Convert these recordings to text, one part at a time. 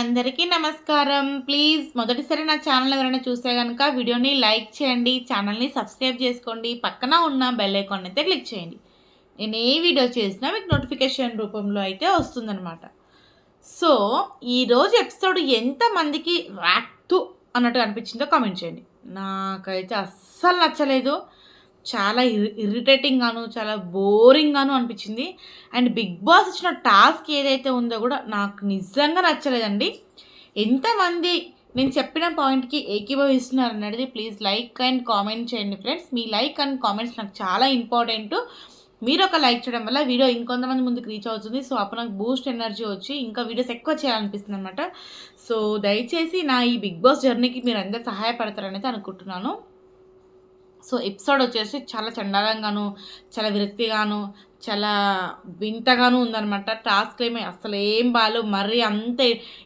అందరికీ నమస్కారం. ప్లీజ్ మొదటిసారి నా ఛానల్ ఎవరైనా చూస్తే కనుక వీడియోని లైక్ చేయండి ఛానల్ని సబ్స్క్రైబ్ చేసుకోండి పక్కన ఉన్న బెల్ ఐకాన్ అయితే క్లిక్ చేయండి. నేను ఏ వీడియో చేసినా మీకు నోటిఫికేషన్ రూపంలో అయితే వస్తుందన్నమాట. సో ఈరోజు ఎపిసోడ్ ఎంతమందికి ర్యాక్తు అన్నట్టు అనిపించిందో కామెంట్ చేయండి. నాకైతే అస్సలు నచ్చలేదు. చాలా ఇరి ఇరిటేటింగ్ గాను చాలా బోరింగ్ గాను అనిపించింది. అండ్ బిగ్ బాస్ ఇచ్చిన టాస్క్ ఏదైతే ఉందో కూడా నాకు నిజంగా నచ్చలేదండి. ఎంతమంది నేను చెప్పిన పాయింట్కి ఏకీభవిస్తున్నారు అనేది ప్లీజ్ లైక్ అండ్ కామెంట్ చేయండి ఫ్రెండ్స్. మీ లైక్ అండ్ కామెంట్స్ నాకు చాలా ఇంపార్టెంట్. మీరు ఒక లైక్ చేయడం వల్ల వీడియో ఇంకొంతమంది ముందుకు రీచ్ అవుతుంది. సో అప్పుడు నాకు బూస్ట్ ఎనర్జీ వచ్చి ఇంకా వీడియోస్ ఎక్కువ చేయాలనిపిస్తుంది అనమాట సో దయచేసి నా ఈ బిగ్ బాస్ జర్నీకి మీరు అందరు సహాయపడతారనేది అనుకుంటున్నాను. సో ఎపిసోడ్ వచ్చేసి చాలా చండాలంగాను చాలా విరక్తిగాను చాలా వింతగాను ఉందన్నమాట. టాస్క్ ఏమీ అసలు ఏం బాగాలేవు మరీ అంత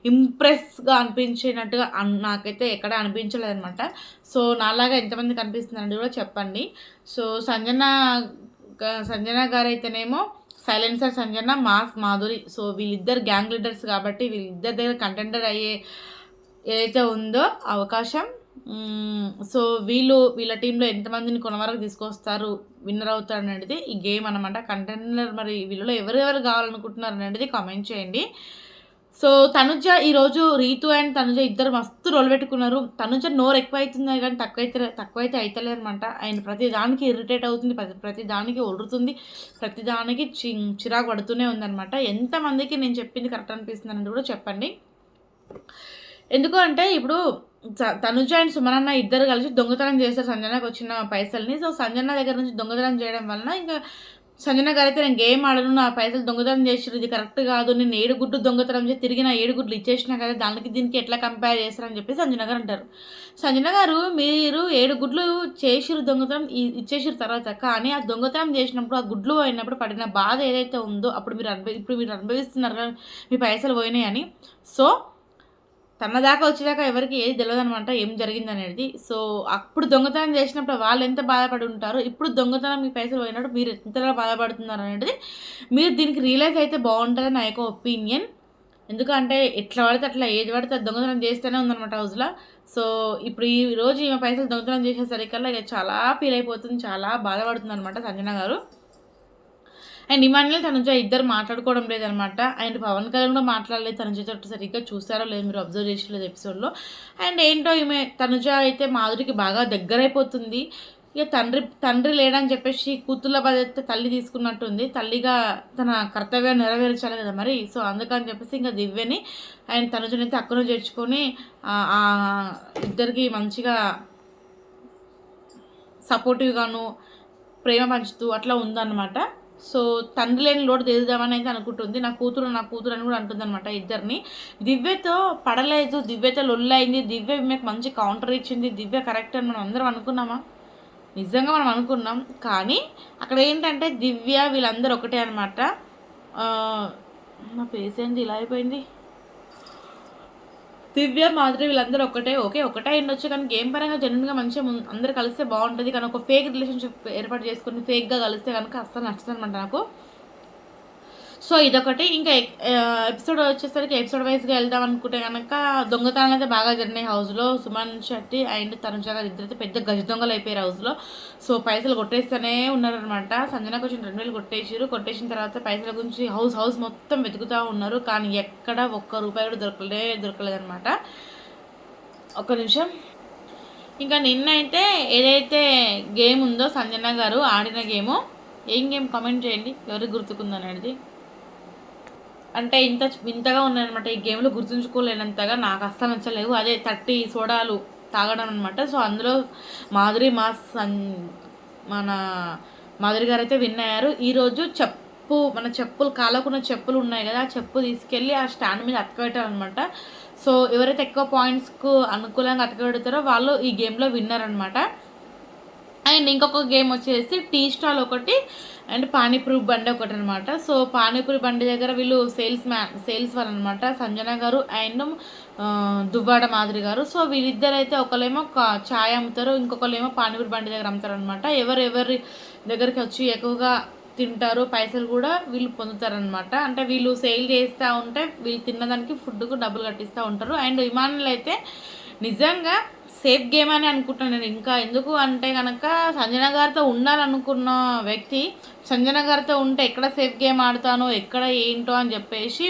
ఇంప్రెస్గా అనిపించినట్టుగా నాకైతే ఎక్కడ అనిపించలేదనమాట సో నాలాగా ఎంతమంది కనిపిస్తుందండి కూడా చెప్పండి. సో సంజన గ- సంజన గారు అయితేనేమో silencer Sanjana mass Madhuri. So వీళ్ళిద్దరు గ్యాంగ్ లీడర్స్ కాబట్టి వీళ్ళిద్దరి దగ్గర కంటెండర్ అయ్యే ఏదైతే ఉందో అవకాశం సో వీళ్ళు వీళ్ళ టీంలో ఎంతమందిని కొనవరకు తీసుకొస్తారు విన్నర్ అవుతారు అనేది ఈ గేమ్ అనమాట కంటెండర్ మరి వీళ్ళలో ఎవరెవరు కావాలనుకుంటున్నారు అనేది కామెంట్ చేయండి. సో తనుజ ఈరోజు రీతు అండ్ తనుజ ఇద్దరు మస్తు రోల్ పెట్టుకున్నారు. తనుజ నోరు ఎక్కువ అవుతుంది కానీ తక్కువ అయితే తక్కువ అయితే అవుతలేదు అనమాట ఆయన ప్రతి దానికి ఇరిటేట్ అవుతుంది ప్రతి ప్రతి దానికి ఒడురుతుంది ప్రతి దానికి చి చిరాకు పడుతూనే ఉందన్నమాట. ఎంతమందికి నేను చెప్పింది కరెక్ట్ అనిపిస్తుంది అని కూడా చెప్పండి. ఎందుకు అంటే ఇప్పుడు తనుజ అండ్ సుమనన్న ఇద్దరు కలిసి దొంగతనం చేస్తారు సంజనకు వచ్చిన పైసల్ని. సో సంజన దగ్గర నుంచి దొంగతనం చేయడం వలన ఇంకా సంజన గారు అయితే నేను గేమ్ ఆడను నా పైసలు దొంగతనం చేసారు ఇది కరెక్ట్ కాదు నేను ఏడుగుడ్డు దొంగతనం చేసి తిరిగి నా ఏడుగుడ్లు ఇచ్చేసినా కదా దానికి దీనికి ఎట్లా కంపేర్ చేస్తారని చెప్పి సంజన గారు అంటారు. సంజన గారు మీరు ఏడు గుడ్లు చేసిరు దొంగతనం ఇచ్చేసిన తర్వాత కానీ ఆ దొంగతనం చేసినప్పుడు ఆ గుడ్లు పోయినప్పుడు పడిన బాధ ఏదైతే ఉందో అప్పుడు మీరు అనుభవి ఇప్పుడు మీరు అనుభవిస్తున్నారు మీ పైసలు పోయినాయి అని సో తన దాకా వచ్చేదాకా ఎవరికి ఏది తెలియదు అనమాట ఏం జరిగింది అనేది సో అప్పుడు దొంగతనం చేసినప్పుడు వాళ్ళు ఎంత బాధపడి ఉంటారో ఇప్పుడు దొంగతనం మీ పైసలు పోయినప్పుడు మీరు ఎంతలా బాధపడుతున్నారు అనేది మీరు దీనికి రియలైజ్ అయితే బాగుంటుంది నా యొక్క ఒపీనియన్ ఎందుకంటే ఎట్లా పడితే అట్లా ఏది పడితే దొంగతనం చేస్తూనే ఉందన్నమాట హౌస్లో. సో ఇప్పుడు ఈ రోజు ఈమె పైసలు దొంగతనం చేసేసరికల్లా ఇక చాలా ఫీల్ అయిపోతుంది చాలా బాధపడుతుంది అనమాట సంజన గారు. అండ్ ఇమాన్యుల్ తనుజ ఇద్దరు మాట్లాడుకోవడం లేదనమాట. అండ్ పవన్ కళ్యాణ్ కూడా మాట్లాడలేదు. తనుజతో సరిగ్గా చూసారో లేదు మీరు అబ్జర్వ్ చేసలేదు ఎపిసోడ్లో అండ్ ఏంటో ఈమె తనుజ అయితే మాధురికి బాగా దగ్గరైపోతుంది. ఇక తండ్రి తండ్రి లేడని చెప్పేసి కూతుర్ల బాధ్యత తల్లి తీసుకున్నట్టుంది. తల్లిగా తన కర్తవ్యం నెరవేర్చాలి కదా మరి. సో అందుకని చెప్పేసి ఇంకా దివ్యని ఆయన తనుజని అయితే అక్కను చేర్చుకొని ఇద్దరికి మంచిగా సపోర్టివ్గాను ప్రేమ పంచుతూ అట్లా ఉందన్నమాట. సో తండ్రి లేని లోటు తీరుదామని అయితే అనుకుంటుంది. నా కూతురు నా కూతురు అని కూడా అంటుంది అనమాట ఇద్దరిని. దివ్యతో పడలేదు దివ్యతో లొల్లైంది దివ్య మీకు మంచి కౌంటర్ ఇచ్చింది దివ్య కరెక్ట్ అని మనం అందరం అనుకున్నామా? నిజంగా మనం అనుకున్నాం. కానీ అక్కడ ఏంటంటే దివ్య వీళ్ళందరూ ఒకటే అనమాట నా పేస్ ఏంది? ఇలా అయిపోయింది. దివ్య మాధురి వీళ్ళందరూ ఒకటే. ఓకే ఒకటే ఉండొచ్చు కానీ గేమ్ పరంగా జనరల్గా మంచిగా ముం- అందరూ కలిస్తే బాగుంటుంది కానీ ఒక ఫేక్ రిలేషన్షిప్ ఏర్పాటు చేసుకుని ఫేక్గా కలిస్తే కనుక అస్సలు నచ్చుతుంది అనమాట నాకు. సో ఇదొకటి. ఇంకా ఎపిసోడ్ వచ్చేసరికి ఎపిసోడ్ వైజ్గా వెళ్దాం అనుకుంటే కనుక దొంగతనాలు అయితే బాగా జరిగినాయి హౌస్లో. సుమన్ శెట్టి అండ్ తనుజ గారు ఇద్దరైతే పెద్ద గజ దొంగలు అయిపోయారు హౌస్లో. సో పైసలు కొట్టేస్తూనే ఉన్నారనమాట సంజనకు వచ్చిన రెండు వేలు కొట్టేసారు కొట్టేసిన తర్వాత పైసల గురించి హౌస్ హౌస్ మొత్తం వెతుకుతూ ఉన్నారు. కానీ ఎక్కడ ఒక్క రూపాయి కూడా దొరకలే దొరకలేదనమాట ఒక్క నిమిషం. ఇంకా నిన్న అయితే ఏదైతే గేమ్ ఉందో సంజన గారు ఆడిన గేము ఏం గేమ్ కామెంట్ చేయండి? ఎవరికి గుర్తుకుందనేది అంటే ఇంత ఇంతగా ఉన్నాయన్నమాట. ఈ గేమ్లో గుర్తుంచుకోలేనంతగా నాకు అస్సలు నచ్చలేవు అదే థర్టీ సోడాలు తాగడం అనమాట సో అందులో మాధురి మాస్ మన మాధురి గారు అయితే విన్ అయ్యారు. ఈరోజు చెప్పు మన చెప్పులు కాలకున్న చెప్పులు ఉన్నాయి కదా ఆ చెప్పు తీసుకెళ్ళి ఆ స్టాండ్ మీద అతకబెట్టారనమాట సో ఎవరైతే ఎక్కువ పాయింట్స్కు అనుకూలంగా అతకబెడతారో వాళ్ళు ఈ గేమ్లో విన్నర్ అనమాట అండ్ ఇంకొక గేమ్ వచ్చేసి టీ స్టాల్ ఒకటి అండ్ పానీపూరి బండి ఒకటి అనమాట సో పానీపూరి బండి దగ్గర వీళ్ళు సేల్స్ మ్యాన్ సేల్స్ వాళ్ళు అనమాట సంజన గారు అండ్ దువ్వాడ మాదిరి గారు. సో వీళ్ళిద్దరు అయితే ఒకళ్ళేమో కా- ఛాయ్ అమ్ముతారు ఇంకొకళ్ళేమో పానీపూరి బండి దగ్గర అమ్ముతారు అనమాట ఎవరు ఎవరి దగ్గరికి వచ్చి ఎక్కువగా తింటారు పైసలు కూడా వీళ్ళు పొందుతారనమాట అంటే వీళ్ళు సేల్ చేస్తూ ఉంటే వీళ్ళు తిన్నదానికి ఫుడ్కు డబ్బులు కట్టిస్తూ ఉంటారు. అండ్ విమానులు అయితే నిజంగా సేఫ్ గేమ్ అని అనుకుంటున్నాను. నేను ఇంకా ఎందుకు అంటే కనుక సంజన గారితో ఉండాలనుకున్న వ్యక్తి సంజన గారితో ఉంటే ఎక్కడ సేఫ్ గేమ్ ఆడతానో ఎక్కడ ఏంటో అని చెప్పేసి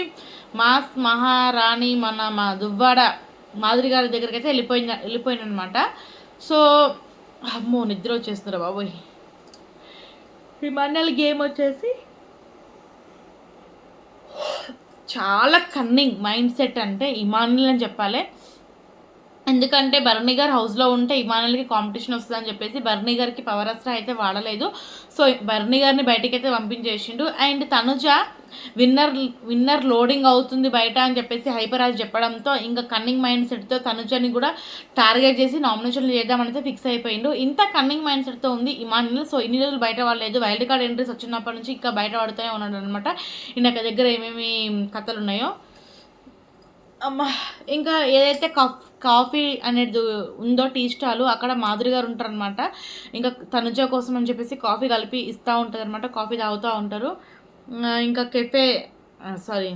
మాస్ మహారాణి మన మా దువ్వాడ మాధురి గారి దగ్గరికి అయితే వెళ్ళిపోయింది వెళ్ళిపోయిందనమాట సో అమ్మో నిద్ర వచ్చేస్తున్నారు బాబోయ్. హిమానల్ గేమ్ వచ్చేసి చాలా కన్నింగ్ మైండ్ సెట్ అంటే ఇమానుల్ అని చెప్పాలి. ఎందుకంటే బర్నీ గారు హౌస్లో ఉంటే ఇమానులకి కాంపిటీషన్ వస్తుందని చెప్పేసి బర్నీ గారికి పవర్ అస్త్ర అయితే వాడలేదు. సో బర్నీ గారిని బయటికి అయితే పంపించేసిండు. And Tanuja winner winner loading అవుతుంది బయట అని చెప్పేసి హైపరాజ్ చెప్పడంతో ఇంకా కన్నింగ్ మైండ్ సెట్తో తనుజని కూడా టార్గెట్ చేసి నామినేషన్లు చేద్దామనైతే ఫిక్స్ అయిపోయిండు. ఇంత కన్నింగ్ మైండ్ సెట్తో ఉంది ఇమానుల్ సో ఇన్ని రోజులు బయట వాడలేదు. వైల్డ్ కార్డ్ ఎంట్రీస్ వచ్చినప్పటి నుంచి ఇంకా బయట పడుతూనే ఉన్నాడు అనమాట ఈయన దగ్గర ఏమేమి కథలు ఉన్నాయో? అమ్మ ఇంకా ఏదైతే కఫ్ కాఫీ అనేది ఉందో టీ స్టాల్ అక్కడ మాధురి గారు ఉంటారనమాట ఇంకా తనుజ కోసం అని చెప్పేసి కాఫీ కలిపి ఇస్తూ ఉంటుంది అనమాట కాఫీ తాగుతూ ఉంటారు. ఇంకా కెఫే సారీ.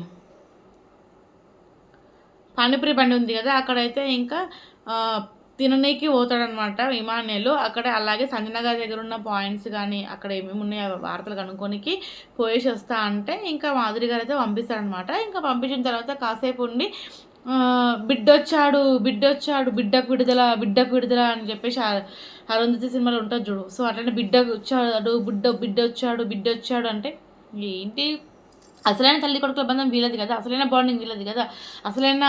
పానీపూరి బండి ఉంది కదా అక్కడైతే ఇంకా తిననీకి పోతాడనమాట విమానేలు అక్కడ అలాగే సంజనగర్ దగ్గర ఉన్న పాయింట్స్ కానీ అక్కడ ఏమేమి ఉన్నాయో వార్తలు కనుక్కోనికి పోయేసి వస్తా అంటే ఇంకా మాధురి గారు అయితే పంపిస్తాడనమాట ఇంకా పంపించిన తర్వాత కాసేపు ఉండి బిడ్డొచ్చాడు బిడ్డొచ్చాడు బిడ్డకు విడుదల బిడ్డకు విడుదల అని చెప్పేసి అరుంధతి సినిమాలో ఉంటుంది చూడు. సో అట్లనే బిడ్డ వచ్చాడు బిడ్డ బిడ్డ వచ్చాడు బిడ్డ వచ్చాడు అంటే ఏంటి? అసలైన తల్లి కొడుకుల బంధం వీలది కదా అసలైన బాండింగ్ వీలదు కదా అసలైన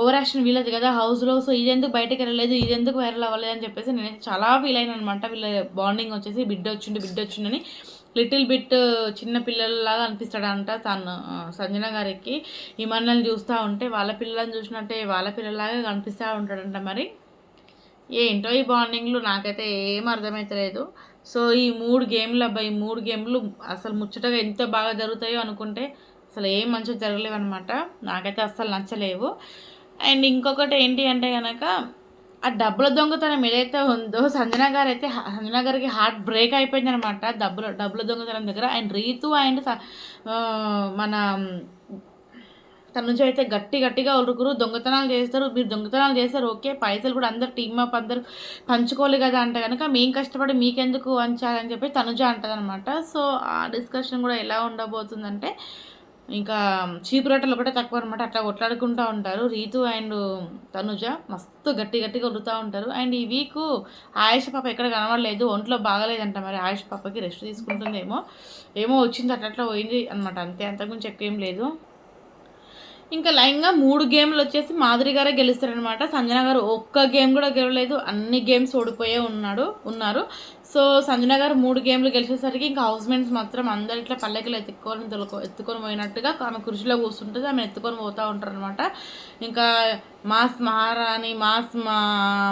ఓవర్ యాక్షన్ వీలదు కదా హౌస్లో సో ఇదెందుకు బయటకు వెళ్ళలేదు ఇదెందుకు వైరల్ అవ్వలేదు అని చెప్పేసి నేను చాలా ఫీల్ అయినా అనమాట వీళ్ళ బాండింగ్ వచ్చేసి బిడ్డ వచ్చిండు బిడ్డ వచ్చిండని లిటిల్ బిట్ చిన్న పిల్లలలాగా అనిపిస్తాడంట తను సంజన గారికి. ఈ మన్నల్ని చూస్తూ ఉంటే వాళ్ళ పిల్లలను చూసినట్టే వాళ్ళ పిల్లలాగా కనిపిస్తూ ఉంటాడంట మరి. ఏంటో ఈ బాండింగ్లు నాకైతే ఏం అర్థమవుతలేదు సో ఈ మూడు గేమ్లు అబ్బాయి ఈ మూడు గేమ్లు అసలు ముచ్చటగా ఎంత బాగా జరుగుతాయో అనుకుంటే అసలు ఏం మంచిగా జరగలేవు అనమాట నాకైతే అస్సలు నచ్చలేవు. అండ్ ఇంకొకటి ఏంటి అంటే కనుక ఆ డబ్బుల దొంగతనం ఏదైతే ఉందో సంజన గారు అయితే సంజన గారికి హార్ట్ బ్రేక్ అయిపోయింది అనమాట డబ్బుల డబ్బుల దొంగతనం దగ్గర. అండ్ రీతు అండ్ మన తన నుంచి అయితే గట్టి గట్టిగా ఉరుకురు దొంగతనాలు చేస్తారు. మీరు దొంగతనాలు చేస్తారు. ఓకే పైసలు కూడా అందరు టీమ్ అప్ అందరు పంచుకోవాలి కదా అంటే కనుక మేము కష్టపడి మీకెందుకు అని చెప్పి తనుజ అంటదనమాట సో ఆ డిస్కషన్ కూడా ఎలా ఉండబోతుందంటే ఇంకా చీపు రొట్టెలు ఒకటే తక్కువ అనమాట అట్లా కొట్లాడుకుంటూ ఉంటారు. రీతు అండ్ తనుజ మస్తు గట్టి గట్టిగా ఉడుతూ ఉంటారు. అండ్ ఈ వీక్ ఆయుష పాప ఎక్కడ కనబడలేదు. ఒంట్లో బాగలేదంట మరి. ఆయుష పాపకి రెస్ట్ తీసుకుంటుందేమో. ఏమో వచ్చింది. అట్లా అట్లా పోయింది అనమాట అంతే. అంతకుమించి ఎక్కువ ఏం లేదు. ఇంకా లైన్గా మూడు గేమ్లు వచ్చేసి మాధురి గారే గెలుస్తారనమాట సంజన గారు ఒక్క గేమ్ కూడా గెలవలేదు. అన్ని గేమ్స్ ఓడిపోయే ఉన్నాడు ఉన్నారు. సో సంజన గారు మూడు గేమ్లు గెలిచేసరికి ఇంకా హౌస్ మేట్స్ మాత్రం అందరు ఇట్లా పల్లెకలు ఎత్తుకొని తొలకో ఎత్తుకొని పోయినట్టుగా ఆమె కృషిలో కూర్చుంటుంది ఆమె ఎత్తుకొని పోతూ ఉంటారు అనమాట ఇంకా మాస్ మహారాణి మాస్ మా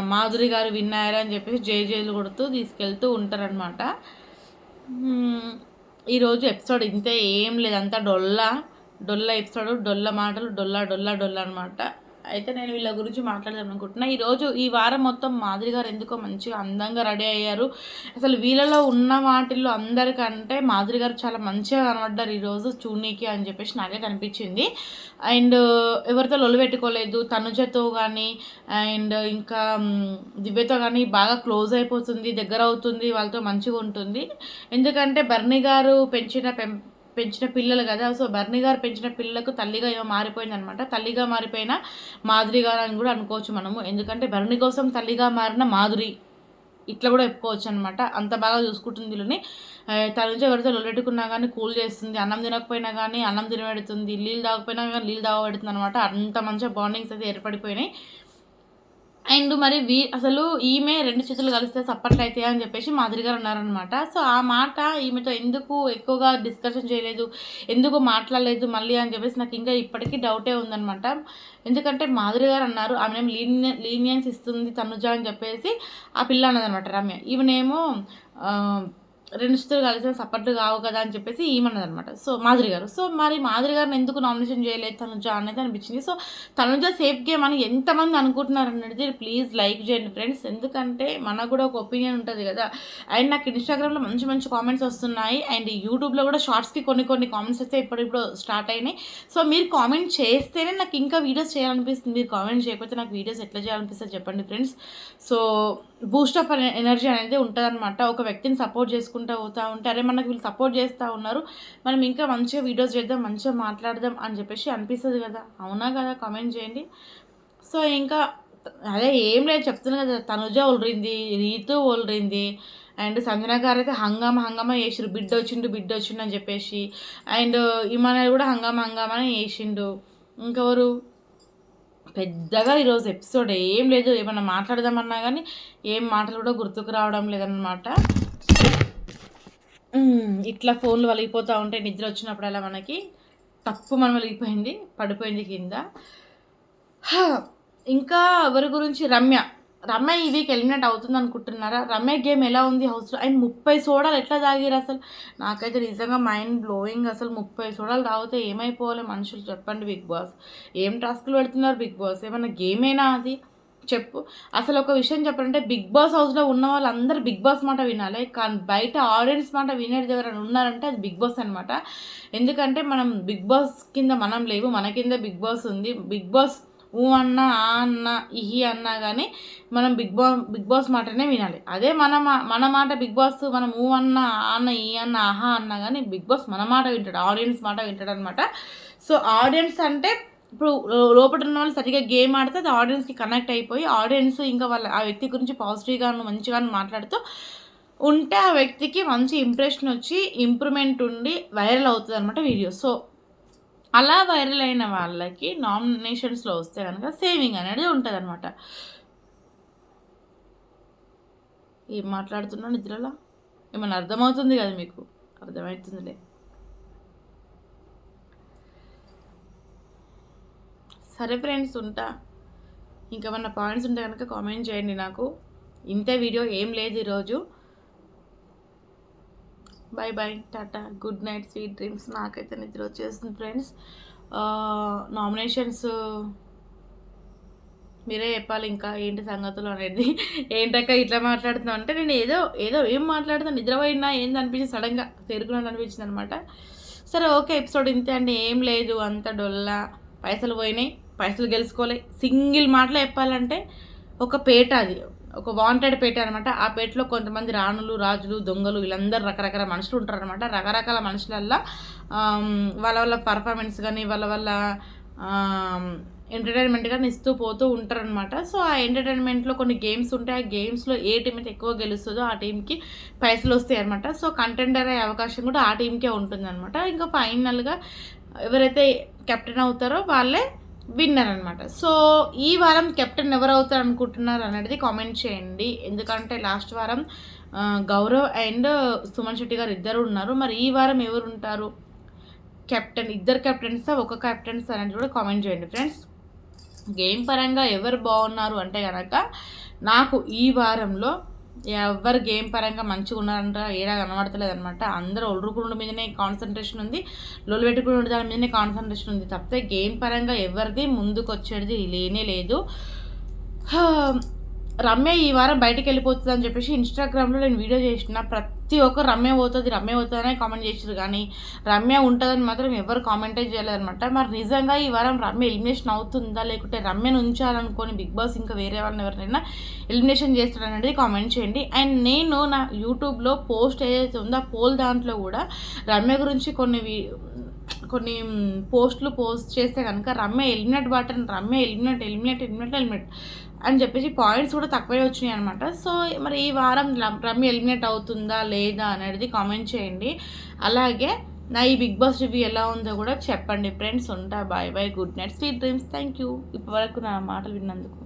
మాధురి గారు విన్నారు అని చెప్పేసి జై జైలు కొడుతూ తీసుకెళ్తూ ఉంటారనమాట ఈరోజు ఎపిసోడ్ ఇంతే ఏం లేదు అంతా డొల్లా. డొల్ల ఎపిసోడ్ డొల్ల మాటలు డొల్ల డొల్ల డొల్ల అనమాట అయితే నేను వీళ్ళ గురించి మాట్లాడదాం అనుకుంటున్నా. ఈరోజు ఈ వారం మొత్తం మాదిరి గారు ఎందుకో మంచిగా అందంగా రెడీ అయ్యారు. అసలు వీళ్ళలో ఉన్న వాటిల్లో అందరికంటే మాదిరి గారు చాలా మంచిగా కనబడ్డారు ఈరోజు చూనీకి అని చెప్పేసి నాకే కనిపించింది. అండ్ ఎవరితో లొలు పెట్టుకోలేదు తనుజతో కానీ అండ్ ఇంకా దివ్యతో కానీ బాగా క్లోజ్ అయిపోతుంది దగ్గర అవుతుంది వాళ్ళతో మంచిగా ఉంటుంది. ఎందుకంటే బర్ణి గారు పెంచిన పెం పెంచిన పిల్లలు కదా. సో బర్ని గారు పెంచిన పిల్లలకు తల్లిగా ఏమో మారిపోయింది అనమాట తల్లిగా మారిపోయిన మాధురి గారు అని కూడా అనుకోవచ్చు మనము. ఎందుకంటే బర్ని కోసం తల్లిగా మారిన మాధురి ఇట్లా కూడా చెప్పుకోవచ్చు అనమాట అంత బాగా చూసుకుంటుంది వీళ్ళని. తన నుంచి ఎవరితో లొల్లెట్టుకున్నా కానీ కూల్ చేస్తుంది. అన్నం తినకపోయినా కానీ అన్నం తినబెడుతుంది. నీళ్ళు తాగకపోయినా కానీ నీళ్ళు తాగబెడుతుంది అనమాట అంత మంచిగా బాండింగ్స్ అయితే ఏర్పడిపోయినాయి. అండ్ మరి వీ అసలు ఈమె రెండు చేతులు కలిస్తే సప్పట్లు అవుతాయి అని చెప్పేసి మాదిరి గారు ఉన్నారనమాట సో ఆ మాట ఈమెతో ఎందుకు ఎక్కువగా డిస్కషన్ చేయలేదు ఎందుకు మాట్లాడలేదు మళ్ళీ అని చెప్పేసి నాకు ఇంకా ఇప్పటికీ డౌటే ఉందనమాట ఎందుకంటే మాధురి గారు అన్నారు ఆమె లీనియ లీనియన్స్ ఇస్తుంది తనుజ అని చెప్పేసి ఆ పిల్ల అన్నదనమాట రమ్య. ఈమెనేమో రెండు స్థితులు కలిసిన సపోర్ట్ కావు కదా అని చెప్పేసి ఈమన్నది అనమాట సో మాధురి గారు. సో మరి మాధురి గారిని ఎందుకు నామినేషన్ చేయలేదు తనుజ అనేది అనిపించింది. సో తనుజ సేఫ్ గేమ్ అని ఎంతమంది అనుకుంటున్నారు అనేది ప్లీజ్ లైక్ చేయండి ఫ్రెండ్స్ ఎందుకంటే మనకు కూడా ఒక ఒపీనియన్ ఉంటుంది కదా. అండ్ నాకు ఇన్స్టాగ్రామ్లో మంచి మంచి కామెంట్స్ వస్తున్నాయి. అండ్ యూట్యూబ్లో కూడా షార్ట్స్కి కొన్ని కొన్ని కామెంట్స్ అయితే ఇప్పుడిప్పుడు స్టార్ట్ అయినాయి. సో మీరు కామెంట్ చేస్తేనే నాకు ఇంకా వీడియోస్ చేయాలనిపిస్తుంది. మీరు కామెంట్ చేయకపోతే నాకు వీడియోస్ ఎట్లా చేయాలనిపిస్తుంది చెప్పండి friends so boost of energy అనేది ఉంటుందన్నమాట. ఒక వ్యక్తిని సపోర్ట్ చేసుకుంటే పోతూ ఉంటే అరే మనకు వీళ్ళు సపోర్ట్ చేస్తూ ఉన్నారు మనం ఇంకా మంచిగా వీడియోస్ చేద్దాం మంచిగా మాట్లాడదాం అని చెప్పేసి అనిపిస్తుంది కదా. అవునా కదా? కామెంట్ చేయండి. సో ఇంకా అదే ఏం లేదు చెప్తున్నా కదా తనుజ ఒలరింది రీతు ఒలరింది అండ్ సంజన గారు అయితే హంగామ హంగామా చేసిరు బిడ్డ వచ్చిండు బిడ్డ వచ్చిండు అని చెప్పేసి అండ్ ఇమానల్ కూడా హంగామ హంగామా వేసిండు ఇంకెవరు? పెద్దగా ఈరోజు ఎపిసోడ్ ఏం లేదు ఏమన్నా మాట్లాడదామన్నా కానీ ఏం మాటలు కూడా గుర్తుకు రావడం లేదన్నమాట. ఇట్లా ఫోన్లు వలిగిపోతూ ఉంటాయి నిద్ర వచ్చినప్పుడల్లా మనకి తప్పు మనం వెలిగిపోయింది పడిపోయింది కింద. ఇంకా ఎవరి గురించి? రమ్య. రమ్య ఈ వీక్ ఎలిమినేట్ అవుతుంది అనుకుంటున్నారా? రమ్య గేమ్ ఎలా ఉంది? హౌస్లో అండ్ ముప్పై సోడాలు ఎట్లా తాగిరు అసలు? నాకైతే నిజంగా మైండ్ బ్లోయింగ్ అసలు. ముప్పై సోడాలు తాగితే ఏమైపోవాలి మనుషులు? చెప్పండి బిగ్ బాస్. ఏం టాస్క్లు పెడుతున్నారు బిగ్ బాస్? ఏమైనా గేమేనా అది? చెప్పు. అసలు ఒక విషయం చెప్పాలంటే బిగ్ బాస్ హౌస్లో ఉన్న వాళ్ళందరూ బిగ్ బాస్ మాట వినాలి. కానీ బయట ఆడియన్స్ మాట వినేది ఎవరైనా ఉన్నారంటే అది బిగ్ బాస్ అనమాట ఎందుకంటే మనం బిగ్ బాస్ కింద మనం లేవు మన కింద బిగ్ బాస్ ఉంది. బిగ్ బాస్ ఊ అన్న ఆ అన్న ఇహి అన్నా కానీ మనం బిగ్ బాస్ బిగ్ బాస్ మాటనే వినాలి. అదే మన మన మాట బిగ్ బాస్ మనం ఊ అన్న ఆ అన్న ఈ అన్న ఆహా అన్నా కానీ బిగ్ బాస్ మన మాట వింటాడు ఆడియన్స్ మాట వింటాడు అనమాట సో ఆడియన్స్ అంటే ఇప్పుడు లోపల ఉన్న వాళ్ళు సరిగ్గా గేమ్ ఆడితే అది ఆడియన్స్కి కనెక్ట్ అయిపోయి ఆడియన్స్ ఇంకా వాళ్ళ ఆ వ్యక్తి గురించి పాజిటివ్గాను మంచిగాను మాట్లాడుతూ ఉంటే ఆ వ్యక్తికి మంచి ఇంప్రెషన్ వచ్చి ఇంప్రూవ్మెంట్ ఉండి వైరల్ అవుతుంది అనమాట వీడియో సో అలా వైరల్ అయిన వాళ్ళకి నామినేషన్స్లో వస్తే కనుక సేవింగ్ అనేది ఉంటుంది అనమాట ఏం మాట్లాడుతున్నా నిద్రలో? ఏమైనా అర్థమవుతుంది కదా మీకు? అర్థమవుతుందిలే. సరే ఫ్రెండ్స్ ఉంటా. ఇంకేమన్నా పాయింట్స్ ఉంటే కనుక కామెంట్ చేయండి నాకు. ఇంతే వీడియో ఏం లేదు ఈరోజు. Bye bye Tata. Good night sweet dreams నాకైతే నిద్ర వచ్చేస్తుంది ఫ్రెండ్స్ నామినేషన్స్ మీరే చెప్పాలి ఇంకా ఏంటి సంగతులు అనేది. ఏంటక్క ఇట్లా మాట్లాడుతున్నావు అంటే నేను ఏదో ఏదో ఏం మాట్లాడుతాను నిద్రపోయినా ఏంది అనిపించింది సడన్గా తేరుకున్నట్టు అనిపించింది అనమాట సరే ఓకే ఎపిసోడ్ ఇంతే అండి. ఏం లేదు అంత డొల్లా. పైసలు పోయినాయి. పైసలు గెలుచుకోలే. సింగిల్ మాటలో చెప్పాలంటే ఒక పేట అది. ఒక వాంటెడ్ పేట అనమాట ఆ పేటలో కొంతమంది రాణులు రాజులు దొంగలు వీళ్ళందరూ రకరకాల మనుషులు ఉంటారనమాట రకరకాల మనుషులల్లా వాళ్ళ వాళ్ళ పర్ఫార్మెన్స్ కానీ వాళ్ళ వాళ్ళ ఎంటర్టైన్మెంట్ కానీ ఇస్తూ పోతూ ఉంటారనమాట సో ఆ ఎంటర్టైన్మెంట్లో కొన్ని గేమ్స్ ఉంటాయి. ఆ గేమ్స్లో ఏ టీం అయితే ఎక్కువ గెలుస్తుందో ఆ టీంకి పైసలు వస్తాయి అనమాట సో కంటెండర్ అయ్యే అవకాశం కూడా ఆ టీంకే ఉంటుందన్నమాట. ఇంకా ఫైనల్గా ఎవరైతే కెప్టెన్ అవుతారో వాళ్ళే విన్నర్ అనమాట సో ఈ వారం కెప్టెన్ ఎవరు అవుతారు అనుకుంటున్నారు అనేది కామెంట్ చేయండి. ఎందుకంటే లాస్ట్ వారం గౌరవ్ అండ్ సుమన్ శెట్టి గారు ఇద్దరు ఉన్నారు. మరి ఈ వారం ఎవరు ఉంటారు? కెప్టెన్ ఇద్దరు కెప్టెన్స్? ఒక కెప్టెన్స్ అనేది కూడా కామెంట్ చేయండి ఫ్రెండ్స్. గేమ్ పరంగా ఎవరు బాగున్నారు అంటే కనుక నాకు ఈ వారంలో ఎవరు గేమ్ పరంగా మంచిగా ఉన్నారంట ఏడా కనబడతలేదు అనమాట అందరూ ఒళ్ళుకుండా మీదనే కాన్సన్ట్రేషన్ ఉంది. లొల్లు పెట్టుకునే దాని మీదనే కాన్సన్ట్రేషన్ ఉంది. తప్పితే గేమ్ పరంగా ఎవరిది ముందుకు వచ్చేది లేనే లేదు. రమ్య ఈ వారం బయటకు వెళ్ళిపోతుంది అని చెప్పేసి ఇన్స్టాగ్రామ్లో నేను వీడియో చేసిన. ప్రతి ఒక్కరు రమ్య పోతుంది రమ్య పోతుందనే కామెంట్ చేసారు కానీ రమ్య ఉంటుందని మాత్రం ఎవరు కామెంటే చేయలేదన్నమాట. మరి నిజంగా ఈ వారం రమ్య ఎలిమినేషన్ అవుతుందా? లేకుంటే రమ్యను ఉంచాలనుకొని బిగ్ బాస్ ఇంకా వేరే వాళ్ళని ఎవరినైనా ఎలిమినేషన్ చేస్తారనేది కామెంట్ చేయండి. అండ్ నేను నా యూట్యూబ్లో పోస్ట్ ఏదైతే ఉందో ఆ పోల్ దాంట్లో కూడా రమ్య గురించి కొన్ని కొన్ని పోస్టులు పోస్ట్ చేస్తే కనుక Ramya eliminate button Ramya eliminate eliminate eliminate eliminate అని చెప్పేసి పాయింట్స్ కూడా తక్కువే వచ్చినాయి అనమాట సో మరి ఈ వారం రమ్య ఎలిమినేట్ అవుతుందా లేదా అనేది కామెంట్ చేయండి. అలాగే నా ఈ బిగ్ బాస్ రివ్యూ ఎలా ఉందో కూడా చెప్పండి. ఫ్రెండ్స్ ఉంటా bye bye good night sweet dreams. Thank you ఇప్పటివరకు నా మాటలు విన్నందుకు.